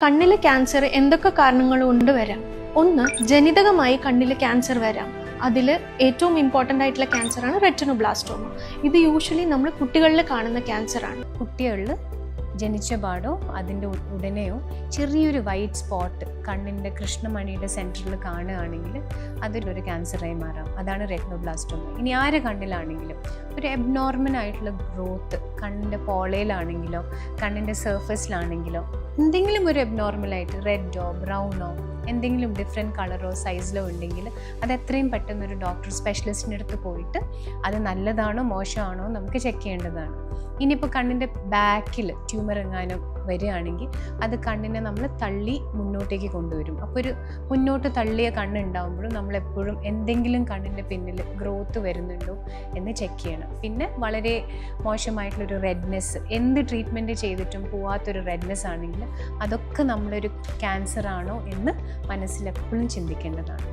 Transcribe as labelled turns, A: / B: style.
A: കണ്ണിലെ ക്യാൻസർ എന്തൊക്കെ കാരണങ്ങൾ കൊണ്ട് വരാം. ഒന്ന് ജനിതകമായി കണ്ണിൽ ക്യാൻസർ വരാം. അതിൽ ഏറ്റവും ഇമ്പോർട്ടന്റ് ആയിട്ടുള്ള ക്യാൻസറാണ് റെറ്റനോബ്ലാസ്റ്റോമ ഇത് യൂഷ്വലി നമ്മൾ കുട്ടികളിൽ കാണുന്ന ക്യാൻസറാണ്
B: കുട്ടികളിൽ ജനിച്ച പാടോ അതിന്റെ ഉടനെയോ ചെറിയൊരു വൈറ്റ് സ്പോട്ട് കണ്ണിന്റെ കൃഷ്ണമണിയുടെ സെന്ററിൽ കാണുകയാണെങ്കിൽ അതിലൊരു ക്യാൻസറായി മാറാം. അതാണ് റെറ്റിനോബ്ലാസ്റ്റോമ ഇനി ആരെ കണ്ണിലാണെങ്കിലും ഒരു എബ്നോർമൽ ആയിട്ടുള്ള ഗ്രോത്ത് കണ്ണിന്റെ പോളയിലാണെങ്കിലോ കണ്ണിന്റെ സർഫസിലാണെങ്കിലോ എന്തെങ്കിലും ഒരു എബ്നോർമലായിട്ട് റെഡോ ബ്രൗണോ എന്തെങ്കിലും ഡിഫറെന്റ് കളറോ സൈസിലോ ഉണ്ടെങ്കിൽ അത് എത്രയും പെട്ടെന്ന് ഒരു ഡോക്ടർ സ്പെഷ്യലിസ്റ്റിന്റെ അടുത്ത് പോയിട്ട് അത് നല്ലതാണോ മോശമാണോ നമുക്ക് ചെക്ക് ചെയ്യേണ്ടതാണ്. ഇനിയിപ്പോൾ കണ്ണിന്റെ ബാക്കിൽ ട്യൂമർ എങ്ങാനും വരികയാണെങ്കിൽ അത് കണ്ണിനെ നമ്മൾ തള്ളി മുന്നോട്ടേക്ക് കൊണ്ടുവരും. അപ്പോൾ ഒരു മുന്നോട്ട് തള്ളിയ കണ്ണുണ്ടാകുമ്പോഴും നമ്മൾ എപ്പോഴും എന്തെങ്കിലും കണ്ണിന്റെ പിന്നിൽ ഗ്രോത്ത് വരുന്നുണ്ടോ എന്ന് ചെക്ക് ചെയ്യണം. പിന്നെ വളരെ മോശമായിട്ടുള്ളൊരു റെഡ്നെസ് എന്ത് ട്രീറ്റ്മെന്റ് ചെയ്തിട്ടും പോവാത്തൊരു റെഡ്നെസ് ആണെങ്കിൽ അതൊക്കെ നമ്മളൊരു ക്യാൻസറാണോ എന്ന് മനസ്സിലെപ്പോഴും ചിന്തിക്കേണ്ടതാണ്.